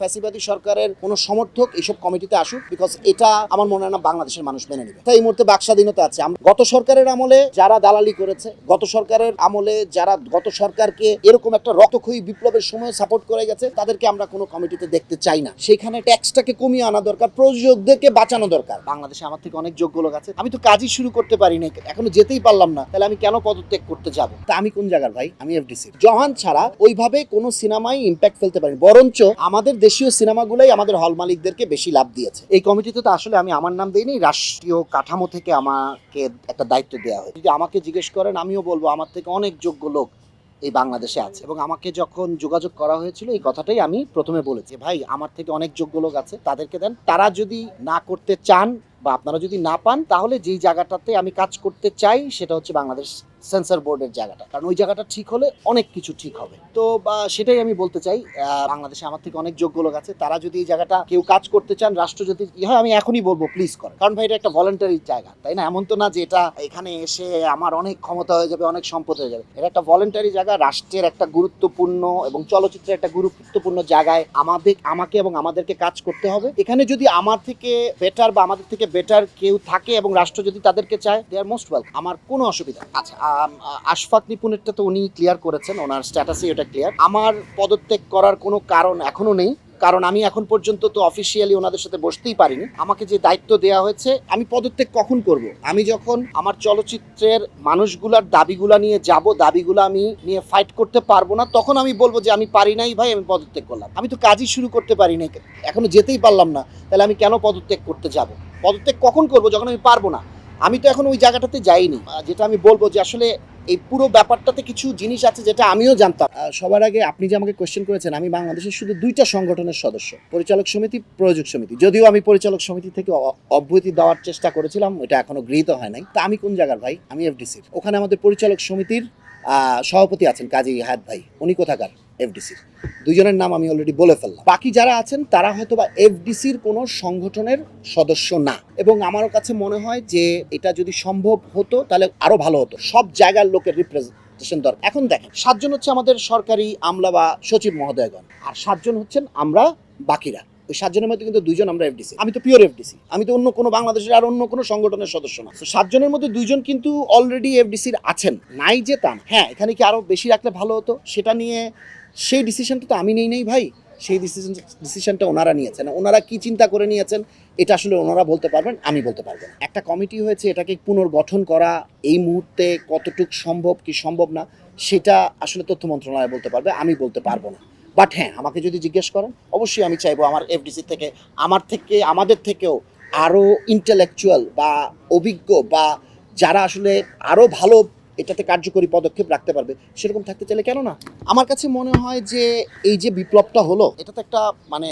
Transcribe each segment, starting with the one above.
ফ্যাসিবাদী সরকারের কোনো সমর্থক এইসব কমিটিতে আসুক বিকজ এটা আমার মনে হয় না বাংলাদেশের মানুষ মেনে নেবে। তাই এই মুহূর্তে বাক স্বাধীনতা আছে। গত সরকারের আমলে যারা দালালি করেছে, গত সরকারের আমলে যারা, গত সরকারকে এরকম একটা রক্তক্ষয়ী বিপ্লবের সময় সাপোর্ট করে গেছে, তাদেরকে আমরা কোনো কমিটিতে দেখতে চাই না। সেখানে ট্যাক্সটাকে কমিয়ে আনা দরকার, প্রযোজকদেরকে বাঁচানো দরকার। বাংলাদেশে আমার থেকে অনেক যোগ্য লোক আছে। আমি তো কাজই শুরু করতে পারি না এখনও যেতেই পারলাম না। তাহলে আমি কেন পদত্যাগ করতে যাব? তা আমি কোন জায়গার ভাই? আমি এফডিসি জহান ছাড়া ওইভাবে কোনো সিনেমায় ইম্প্যাক্ট ফেলতে পারি বরঞ্চ আমাদের দেশীয় সিনেমাগুলোই আমাদের হল মালিকদেরকে বেশি লাভ দিয়েছে। এই কমিটিতে তো আসলে আমি আমার নাম দিইনি, রাষ্ট্রীয় কাঠামো থেকে আমাকে একটা দায়িত্ব দেওয়া হয় যদি আমাকে জিজ্ঞেস করেন, আমিও বলব আমার থেকে অনেক যোগ্য লোক এই বাংলাদেশে আছে। এবং আমাকে যখন যোগাযোগ করা হয়েছিল, এই কথাটাই আমি প্রথমে বলেছি। ভাই, আমার থেকে অনেক যোগ্য লোক আছে, তাদেরকে দেন। তারা যদি না করতে চান বা আপনারা যদি না পান, তাহলে যেই জায়গাটাতে আমি কাজ করতে চাই, সেটা হচ্ছে বাংলাদেশ সেন্সর বোর্ডের জায়গাটা। কারণ ওই জায়গাটা ঠিক হলে অনেক কিছু ঠিক হবে। তো, বা সেটাই আমি বলতে চাই বাংলাদেশে আমার থেকে অনেক যোগ্য লোক আছে, তারা যদি এই জায়গাটা কেউ কাজ করতে চান রাষ্ট্র যদি হয় আমি এখনই বলব প্লিজ করেন। কারণ ভাই, এটা একটা ভলেন্টারি জায়গা, তাই না? এমন তো না যে এটা এখানে এসে আমার অনেক ক্ষমতা হয়ে যাবে, অনেক সম্পদ হয়ে যাবে। এটা একটা ভলেন্টারি জায়গা, রাষ্ট্রের একটা গুরুত্বপূর্ণ এবং চলচ্চিত্রের একটা গুরুত্বপূর্ণ জায়গায় আমাদের, আমাকে এবং আমাদেরকে কাজ করতে হবে। এখানে যদি আমার থেকে বেটার বা আমাদের থেকে বেটার কেউ থাকে এবং রাষ্ট্র যদি তাদেরকে চায় দে আর মোস্ট ওয়েল আমার কোনো অসুবিধা আচ্ছা আশফাক নিপুণেরটা তো উনি ক্লিয়ার করেছেন, ওনার স্ট্যাটাসে এটা ক্লিয়ার আমার পদত্যাগ করার কোনো কারণ এখনও নেই, কারণ আমি এখন পর্যন্ত তো অফিসিয়ালি ওনাদের সাথে বসতেই পারিনি। আমাকে যে দায়িত্ব দেওয়া হয়েছে, আমি পদত্যাগ কখন করব? আমি যখন আমার চলচ্চিত্রের মানুষগুলার দাবিগুলা নিয়ে যাব, দাবিগুলো আমি নিয়ে ফাইট করতে পারব না, তখন আমি বলব যে আমি পারি নাই ভাই, আমি পদত্যাগ করলাম। আমি তো কাজই শুরু করতে পারি নাই। এখনও যেতেই পারলাম না, তাহলে আমি কেন পদত্যাগ করতে যাব? পদত্যাগ কখন করব যখন আমি পারব না? আমি তো এখন ওই জায়গাটাতে যাইনি। যেটা আমি বলব যে আসলে এই পুরো ব্যাপারটাতে কিছু জিনিস আছে যেটা আমিও জানতাম। সবার আগে আপনি যে আমাকে কোয়েশ্চেন করেছেন, আমি বাংলাদেশের শুধু দুইটা সংগঠনের সদস্য, পরিচালক সমিতি, প্রযোজক সমিতি। যদিও আমি পরিচালক সমিতি থেকে অ- অব্যাহতি দেওয়ার চেষ্টা করেছিলাম এটা এখনও গৃহীত হয় নাই। তা আমি কোন জায়গার ভাই? আমি এফডিসির ওখানে আমাদের পরিচালক সমিতির সভাপতি আছেন কাজী হায়াত ভাই। উনি কোথাকার? এফডিসির দুজনের নাম আমি অলরেডি বলে ফেললাম। বাকি যারা আছেন, তারা হয়তো বা এফডিসির কোনো সংগঠনের সদস্য না। এবং আমার কাছে মনে হয় যে, এটা যদি সম্ভব হতো, তাহলে আরও ভালো হতো। সব জায়গার লোকের রিপ্রেজেন্টেশন দরকার। এখন দেখেন, সাতজন হচ্ছে আমাদের সরকারি আমলা বা সচিব মহোদয়গণ। আর সাতজন হচ্ছেন আমরা বাকিরা। ওই সাতজনের মধ্যে কিন্তু দুইজন আমরা এফডিসি আমি তো পিওর এফডিসি আমি তো অন্য কোনো বাংলাদেশের আর অন্য কোনো সংগঠনের সদস্য না। তো সাতজনের মধ্যে দুইজন কিন্তু অলরেডি এফডিসির আছেন। নাই যে তা হ্যাঁ এখানে কি আরও বেশি রাখলে ভালো হতো? সেটা নিয়ে সেই ডিসিশনটা তো আমি নেই নেই ভাই। সেই ডিসিশন ডিসিশনটা ওনারা নিয়েছেন। ওনারা কি চিন্তা করে নিয়েছেন, এটা আসলে ওনারা বলতে পারবেন, আমি বলতে পারব না। একটা কমিটি হয়েছে, এটাকে পুনর্গঠন করা, এই মুহূর্তে কতটুক সম্ভব কি সম্ভব না, সেটা আসলে তথ্য মন্ত্রণালয় বলতে পারবে, আমি বলতে পারব না। বাট হ্যাঁ আমাকে যদি জিজ্ঞেস করেন, অবশ্যই আমি চাইব আমার এফডিসি থেকে, আমার থেকে, আমাদের থেকেও আরও ইন্টালেকচুয়াল বা অভিজ্ঞ বা যারা আসলে আরও ভালো এটাতে কার্যকরী পদক্ষেপ রাখতে পারবে, সেরকম থাকতে চাইলে কেন না? আমার কাছে মনে হয় যে এই যে বিপ্লবটা হলো এটা তো একটা মানে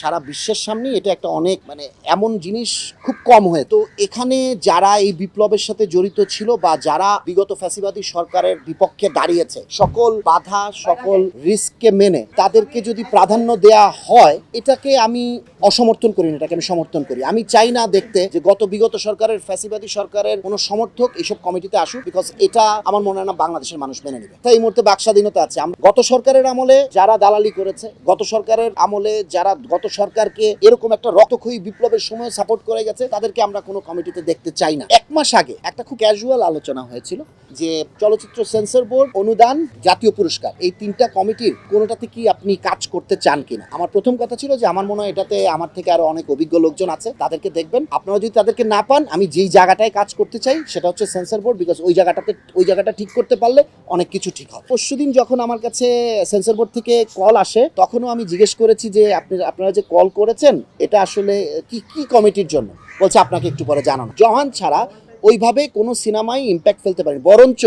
সারা বিশ্বের সামনে এটা একটা অনেক মানে এমন জিনিস খুব কম হয়ে। তো এখানে যারা এই বিপ্লবের সাথে জড়িত ছিল বা যারা বিগত ফ্যাসিবাদী সরকারের বিপক্ষে দাঁড়িয়েছে, সকল বাধা, সকল রিস্ককে মেনে তাদেরকে যদি প্রাধান্য দেয়া হয়, এটাকে আমি অসমর্থন করি না, এটাকে আমি সমর্থন করি। আমি চাই না দেখতে যে গত বিগত সরকারের, ফ্যাসিবাদী সরকারের কোনো সমর্থক এইসব কমিটিতে আসুক বিকজ এটা আমার মনে হয় না বাংলাদেশের মানুষ মেনে নেবে। তাই এই মুহূর্তে বাক স্বাধীনতা আছে গত সরকারের আমলে যারা দালালি করেছে, গত সরকারের আমলে যারা, গত সরকারকে এরকম একটা রক্তক্ষয়ী বিপ্লবের সময় সাপোর্ট করে গেছে, তাদেরকে আমরা কোনো কমিটিতে দেখতে চাই না। এক মাস আগে একটা খুব ক্যাজুয়াল আলোচনা হয়েছিল যে চলচ্চিত্র সেন্সর বোর্ড অনুদান জাতীয় পুরস্কার, এই তিনটা কমিটির কোনোটাতে কি আপনি কাজ করতে চান কিনা? আমার প্রথম কথা ছিল যে আমার মনে হয় এটাতে আমার থেকে আরও অনেক অভিজ্ঞ লোকজন আছে, তাদেরকে দেখবেন। আপনারা যদি তাদেরকে না পান, আমি যেই জায়গাটায় কাজ করতে চাই, সেটা হচ্ছে সেন্সর বোর্ড বিকজ ওই জায়গাটাতে, ওই জায়গাটা ঠিক করতে পারলে অনেক কিছু ঠিক হয়। পরশুদিন যখন আমার কাছে সেন্সর বোর্ড থেকে কল আসে, তখনও আমি জিজ্ঞেস করেছি যে, আপনি, আপনারা যে কল করেছেন, এটা আসলে কি কি কমিটির জন্য? বলছে, আপনাকে একটু পরে জানানো। জহান ছাড়া ওইভাবে কোনো সিনেমাই ইম্প্যাক্ট ফেলতে পারেনি, বরঞ্চ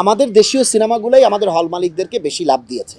আমাদের দেশীয় সিনেমাগুলোই আমাদের হল মালিকদেরকে বেশি লাভ দিয়েছে।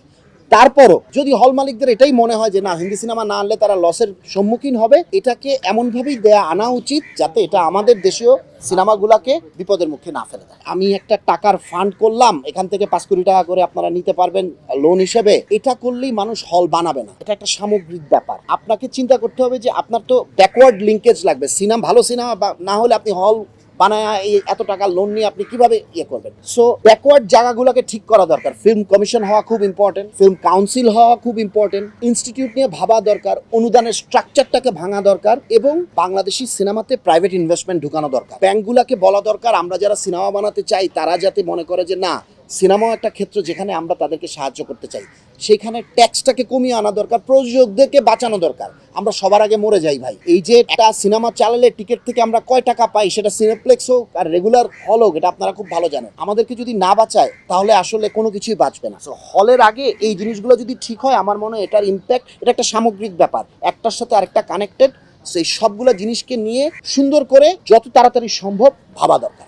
তারপরও যদি হল মালিকদের এটাই মনে হয় যে না, হিন্দি সিনেমা না আনলে তারা লসের সম্মুখীন হবে, এটাকে এমনভাবেই দেয়া আনা উচিত যাতে এটা আমাদের দেশীয় সিনেমাগুলোকে বিপদের মুখে না ফেলে দেয়। আমি একটা টাকার ফান্ড করলাম, এখান থেকে পাঁচ কোটি টাকা করে আপনারা নিতে পারবেন লোন হিসেবে। এটা করলেই মানুষ হল বানাবে না। এটা একটা সামগ্রিক ব্যাপার। আপনাকে চিন্তা করতে হবে যে আপনার তো ব্যাকওয়ার্ড লিঙ্কেজ লাগবে। সিনেমা, ভালো সিনেমা না হলে আপনি হল বানায় এত টাকা লোন নিয়ে আপনি কীভাবে ইয়ে করবেন? সো ব্যাকওয়ার্ড জায়গাগুলোকে ঠিক করা দরকার। ফিল্ম কমিশন হওয়া খুব ইম্পর্টেন্ট ফিল্ম কাউন্সিল হওয়া খুব ইম্পর্টেন্ট ইনস্টিটিউট নিয়ে ভাবা দরকার, অনুদানের স্ট্রাকচারটাকে ভাঙা দরকার এবং বাংলাদেশি সিনেমাতে প্রাইভেট ইনভেস্টমেন্ট ঢুকানো দরকার। ব্যাংকগুলোকে বলা দরকার, আমরা যারা সিনেমা বানাতে চাই, তারা যাতে মনে করে যে না সিনেমাও একটা ক্ষেত্র যেখানে আমরা তাদেরকে সাহায্য করতে চাই। সেখানে ট্যাক্সটাকে কমিয়ে আনা দরকার, প্রযোজকদেরকে বাঁচানো দরকার। আমরা সবার আগে মরে যাই ভাই। এই যে একটা সিনেমা চালালে টিকিট থেকে আমরা কয় টাকা পাই সেটা সিনেপ্লেক্স হোক আর রেগুলার হল হোক, এটা আপনারা খুব ভালো জানেন। আমাদেরকে যদি না বাঁচায়, তাহলে আসলে কোনো কিছুই বাঁচবে না। হলের আগে এই জিনিসগুলো যদি ঠিক হয়, আমার মনে হয় এটার ইম্প্যাক্ট এটা একটা সামগ্রিক ব্যাপার। একটার সাথে আরেকটা কানেক্টেড সেই সবগুলো জিনিসকে নিয়ে সুন্দর করে যত তাড়াতাড়ি সম্ভব ভাবা দরকার।